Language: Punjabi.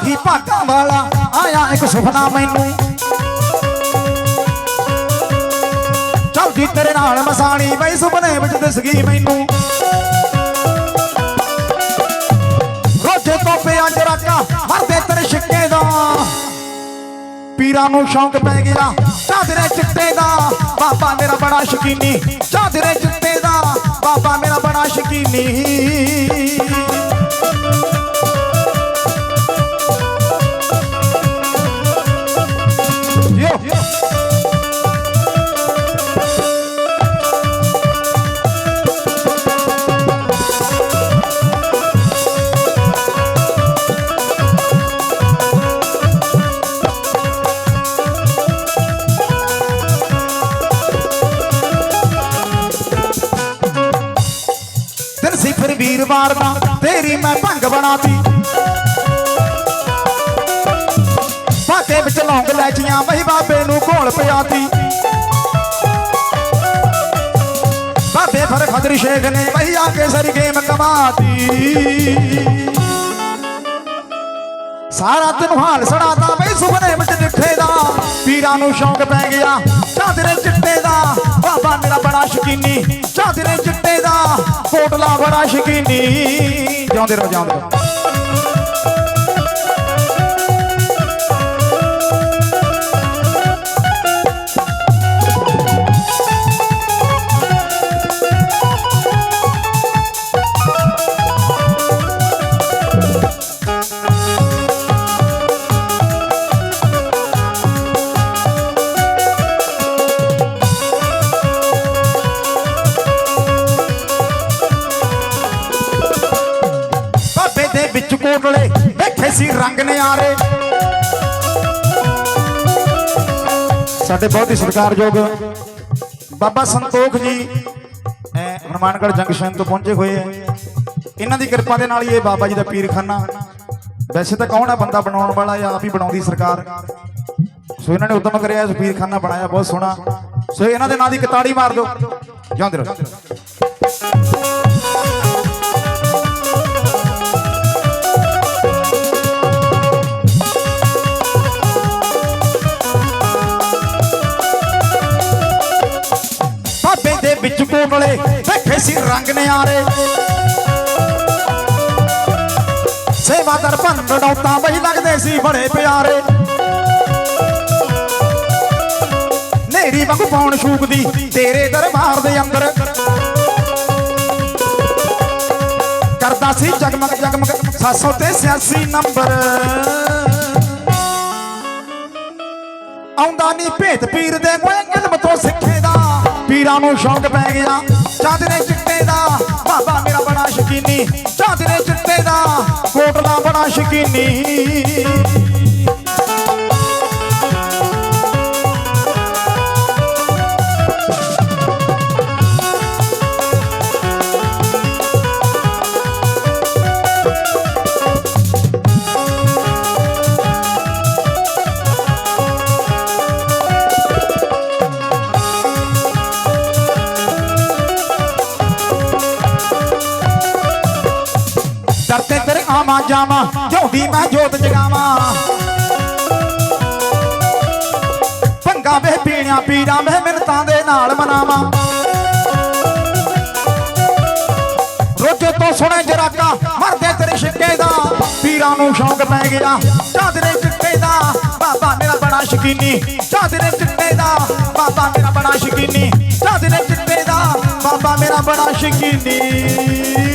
ਭਾਗਾਂ ਵਾਲਾ, ਆਇਆ ਇੱਕ ਸੁਪਨਾ ਮੈਨੂੰ। ਚਲਦੀ ਤੇਰੇ ਨਾਲ ਮਸਾਣੀ, ਬਈ ਸੁਪਨੇ ਵਿੱਚ ਦਿਸ ਗਈ ਮੈਨੂੰ। ਰੋਜੇ ਤੋਂ ਪਿਆ ਜਰਾਕਾ ਹਰਦੇ ਤੇਰੇ ਛਿੱਕੇ ਦਾ। ਪੀਰਾਂ ਨੂੰ ਸ਼ੌਂਕ ਪੈ ਗਿਆ, ਚਾਦਰੇ ਚਿੱਟੇ ਦਾ। ਬਾਬਾ ਮੇਰਾ ਬੜਾ ਸ਼ਕੀਨੀ, ਚਾਦਰੇ ਚਿੱਟੇ ਦਾ। ਬਾਬਾ ਮੇਰਾ ਬੜਾ ਸ਼ਕੀਨੀ। ਫਿਰ ਵੀਰਵਾਰ ਦਾ, ਤੇਰੀ ਮੈਂ ਭੰਗ ਬਣਾਤੀ। ਪਾਕੇ ਵਿੱਚ ਲੌਂਗ ਲੈਚੀਆਂ ਵਹੀ ਬਾਬੇ ਨੂੰ ਘੋਲ ਪਿਆਤੀ। ਬਾਬੇ ਫਿਰ ਖਦਰ ਸ਼ੇਖ ਨੇ ਵਹੀ ਆ ਕੇ ਸਰੀ ਗੇਮ ਕਮਾਤੀ। ਸਾਰਾ ਦਿਨ ਹਾਲ ਸੜਾਦਾ ਬਈ ਸੁਪਨੇ ਵਿੱਚ ਡਿੱਠੇ ਦਾ। ਪੀਰਾਂ ਨੂੰ ਸ਼ੌਂਕ ਪੈ ਗਿਆ ਚਾਦਰੇ ਚਿੱਟੇ ਦਾ। ਬਾਬਾ ਮੇਰਾ ਬੜਾ ਸ਼ਕੀਨੀ ਚਾਦਰੇ ਚਿੱਟੇ ਦਾ। ਕੋਟਲਾ ਬੜਾ ਸ਼ਕੀਨੀ। ਜਿਉਂਦੇ ਰਹੋ ਜਿਉਂਦੇ ਰਹੋ। ਵਿੱਚ ਕੋਟਲੇ ਬੈਠੇ ਸੀ ਰੰਗ ਨਿਆਰੇ। ਸਾਡੇ ਬਹੁਤ ਹੀ ਸਤਿਕਾਰਯੋਗ ਬਾਬਾ ਸੰਤੋਖ ਜੀ ਇਹ ਜੰਕਸ਼ਨ ਤੋਂ ਪਹੁੰਚੇ ਹੋਏ ਹੈ ਇਹਨਾਂ ਦੀ ਕਿਰਪਾ ਦੇ ਨਾਲ ਹੀ ਇਹ ਬਾਬਾ ਜੀ ਦਾ ਪੀਰਖਾਨਾ। ਵੈਸੇ ਤਾਂ ਕੌਣ ਆ ਬੰਦਾ ਬਣਾਉਣ ਵਾਲਾ ਜਾਂ ਆਪ ਹੀ ਬਣਾਉਂਦੀ ਸਰਕਾਰ। ਸੋ ਇਹਨਾਂ ਨੇ ਉਦਮ ਕਰਿਆ, ਇਸ ਪੀਰਖਾਨਾ ਬਣਾਇਆ, ਬਹੁਤ ਸੋਹਣਾ। ਸੋ ਇਹਨਾਂ ਦੇ ਨਾਂ ਦੀ ਕਤਾੜੀ ਮਾਰ ਦਿਓ। ਜਾਂਦੇ ਰਹੋ। ਵਿੱਚ ਕੋਟਲੇ ਬੈਠੇ ਸੀ ਰੰਗ ਨਿਆਰੇ। ਸੇਵਾਦਾਰ ਭੰਨ ਬਈ ਲੱਗਦੇ ਸੀ ਬੜੇ ਪਿਆਰੇ। ਨੇਰੀ ਵਾਂਗੂ ਪੌਣ ਸ਼ੂਕਦੀ ਤੇਰੇ ਦਰਬਾਰ ਦੇ ਅੰਦਰ। ਕਰਦਾ ਸੀ ਜਗਮਗ ਜਗਮਗ 786 ਨੰਬਰ। ਆਉਂਦਾ ਨਹੀਂ ਭੇਤ ਪੀਰ ਦੇ ਕੋਲ ਪੀਰਾਂ ਨੂੰ ਸ਼ੌਂਕ ਪੈ ਗਿਆ। ਚਾਦਰੇ ਚਿੱਟੇ ਦਾ ਬਾਬਾ ਮੇਰਾ ਬੜਾ ਸ਼ਕੀਨੀ। ਚਾਦਰੇ ਚਿੱਟੇ ਦਾ ਕੋਟਲਾ ਬੜਾ ਸ਼ਕੀਨੀ। ਡਰਤੇ ਤੇਰੇ ਆਵਾਂ ਜਾਵਾਂ ਜਿਉਂਦੀ ਮੈਂ ਜੋਤ ਜਗਾਵਾਂ। ਭੰਗਾ ਵੇ ਪੀਣਿਆ ਪੀੜਾ ਮੈਂ ਮਿੰਤਾਂ ਦੇ ਨਾਲ ਮਨਾਵਾਂ। ਰੋਜੇ ਤੋਂ ਸੁਣੇ ਜਰਾਕਾ, ਮਰਦੇ ਤੇਰੇ ਛਿੱਕੇ ਦਾ। ਪੀਰਾਂ ਨੂੰ ਸ਼ੌਂਕ ਪੈ ਗਿਆ ਚਾਦਰੇ ਚਿੱਟੇ ਦਾ। ਬਾਬਾ ਮੇਰਾ ਬੜਾ ਸ਼ਕੀਨੀ ਚਾਦਰੇ ਚਿੱਟੇ ਦਾ। ਬਾਬਾ ਮੇਰਾ ਬੜਾ ਸ਼ਕੀਨੀ ਚਾਦਰੇ ਚਿੱਟੇ ਦਾ। ਬਾਬਾ ਮੇਰਾ ਬੜਾ ਸ਼ਕੀਨੀ।